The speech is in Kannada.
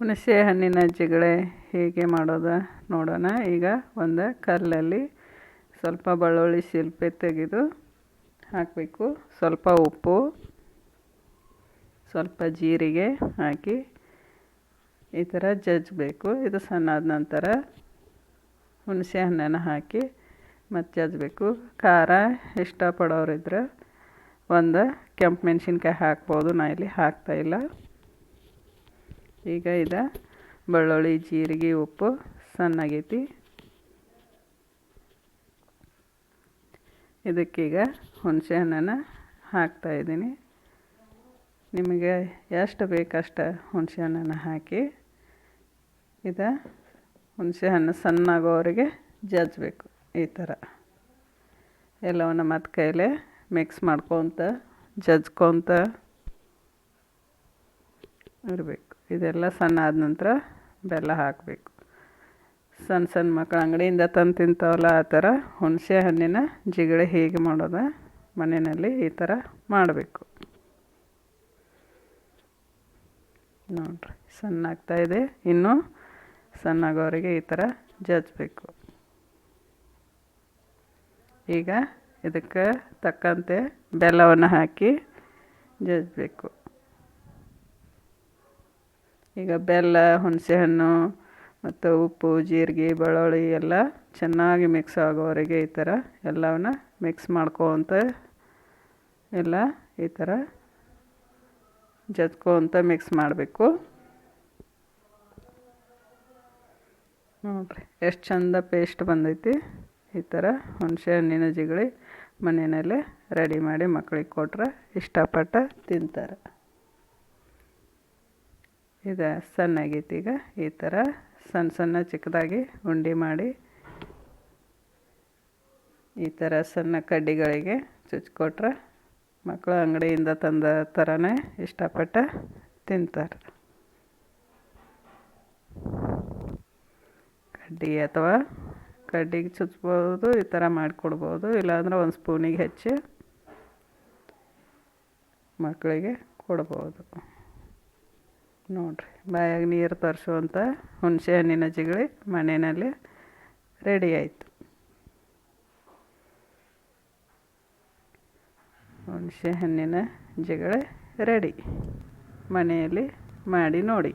ಹುಣಸೆ ಹಣ್ಣಿನ ಜಿಗಳೆ, ಹೇಗೆ ಮಾಡೋದು ನೋಡೋಣ. ಈಗ ಒಂದು ಕಲ್ಲಲ್ಲಿ ಸ್ವಲ್ಪ ಬೆಳ್ಳುಳ್ಳಿ ಸಿಲ್ಪೆ ತೆಗೆದು ಹಾಕಬೇಕು. ಸ್ವಲ್ಪ ಉಪ್ಪು, ಸ್ವಲ್ಪ ಜೀರಿಗೆ ಹಾಕಿ ಈ ಥರ ಜಜ್ಜಬೇಕು. ಇದು ಸಣ್ಣ ಆದ ನಂತರ ಹುಣಸೆ ಹಣ್ಣನ್ನು ಹಾಕಿ ಮತ್ತು ಜಜ್ಜಬೇಕು. ಖಾರ ಇಷ್ಟಪಡೋರಿದ್ರೆ ಒಂದು ಕೆಂಪು ಮೆಣಸಿನ್ಕಾಯಿ ಹಾಕ್ಬೋದು. ನಾ ಇಲ್ಲಿ ಹಾಕ್ತಾಯಿಲ್ಲ ಈಗ ಇದು ಬೆಳ್ಳುಳ್ಳಿ, ಜೀರಿಗೆ, ಉಪ್ಪು ಸಣ್ಣಾಗೈತಿ. ಇದಕ್ಕೀಗ ಹುಣಸೆ ಹಣ್ಣನ್ನು ಹಾಕ್ತಾಯಿದ್ದೀನಿ ನಿಮಗೆ ಎಷ್ಟು ಬೇಕಷ್ಟು ಹುಣಸೆ ಹಣ್ಣನ್ನು ಹಾಕಿ ಇದು ಹುಣಸೆ ಹಣ್ಣು ಸಣ್ಣಾಗೋವರೆಗೆ ಜಜ್ಬೇಕು ಈ ಥರ. ಎಲ್ಲವನ್ನು ಮತ್ತೆ ಕೈಲೇ ಮಿಕ್ಸ್ ಮಾಡ್ಕೊತ, ಜಜ್ಕೊತ. ಇರಬೇಕು. ಇದೆಲ್ಲ ಸಣ್ಣ ಆದ ನಂತರ ಬೆಲ್ಲ ಹಾಕಬೇಕು. ಸಣ್ಣ ಸಣ್ಣ ಮಕ್ಕಳ ಅಂಗಡಿಯಿಂದ ತಂದು ತಿಂತಾವಲ್ಲ ಆ ಥರ ಹುಣಸೆ ಹಣ್ಣಿನ ಜಿಗಳೆ ಹೇಗೆ ಮಾಡೋದ ಮನೆಯಲ್ಲಿ ಈ ಥರ ಮಾಡಬೇಕು. ನೋಡಿರಿ, ಸಣ್ಣ ಆಗ್ತಾಯಿದೆ ಇನ್ನೂ ಸಣ್ಣಾಗೋರಿಗೆ ಈ ಥರ ಜಜ್ಬೇಕು ಈಗ ಇದಕ್ಕೆ ತಕ್ಕಂತೆ ಬೆಲ್ಲವನ್ನು ಹಾಕಿ ಜಜ್ಬೇಕು ಈಗ ಬೆಲ್ಲ, ಹುಣಸೆಹಣ್ಣು ಮತ್ತು ಉಪ್ಪು, ಜೀರಿಗೆ, ಬೆಳ್ಳುಳ್ಳಿ ಎಲ್ಲ ಚೆನ್ನಾಗಿ ಮಿಕ್ಸ್ ಆಗೋವರೆಗೆ ಈ ಥರ ಎಲ್ಲವನ್ನ ಮಿಕ್ಸ್ ಮಾಡ್ಕೊತ ಎಲ್ಲ ಈ ಥರ ಜಜ್ಕೊತ ಮಿಕ್ಸ್ ಮಾಡಬೇಕು. ನೋಡಿರಿ, ಎಷ್ಟು ಚಂದ ಪೇಸ್ಟ್ ಬಂದೈತಿ. ಈ ಥರ ಹುಣಸೆ ಹಣ್ಣಿನ ಜಿಗಳಿ ಮನೆಯಲ್ಲೇ ರೆಡಿ ಮಾಡಿ ಮಕ್ಕಳಿಗೆ ಕೊಟ್ರೆ ಇಷ್ಟಪಟ್ಟು ತಿಂತಾರೆ. ಇದು ಸಣ್ಣಗೈತಿ ಈಗ, ಈ ಥರ ಸಣ್ಣ ಸಣ್ಣ ಚಿಕ್ಕದಾಗಿ ಉಂಡೆ ಮಾಡಿ, ಈ ಥರ ಸಣ್ಣ ಕಡ್ಡಿಗಳಿಗೆ ಚುಚ್ಕೊಟ್ರೆ ಮಕ್ಕಳು ಅಂಗಡಿಯಿಂದ ತಂದ ಥರನೇ ಇಷ್ಟಪಟ್ಟು ತಿಂತಾರೆ. ಕಡ್ಡಿ ಅಥವಾ ಕಡ್ಡಿಗೆ ಚುಚ್ಬೋದು, ಈ ಥರ ಮಾಡಿಕೊಡ್ಬೋದು, ಇಲ್ಲಾಂದ್ರೆ ಒಂದು ಸ್ಪೂನಿಗೆ ಹೆಚ್ಚಿ ಮಕ್ಕಳಿಗೆ ಕೊಡ್ಬೋದು. ನೋಡಿರಿ, ಬಾಯಾಗ ನೀರು ತರಿಸುವಂಥ ಹುಣಸೆ ಹಣ್ಣಿನ ಜಿಗಳಿ ಮನೆಯಲ್ಲಿ ರೆಡಿ ಆಯಿತು. ಹುಣಸೆ ಹಣ್ಣಿನ ಜಿಗಳಿ ರೆಡಿ ಮನೆಯಲ್ಲಿ ಮಾಡಿ ನೋಡಿ.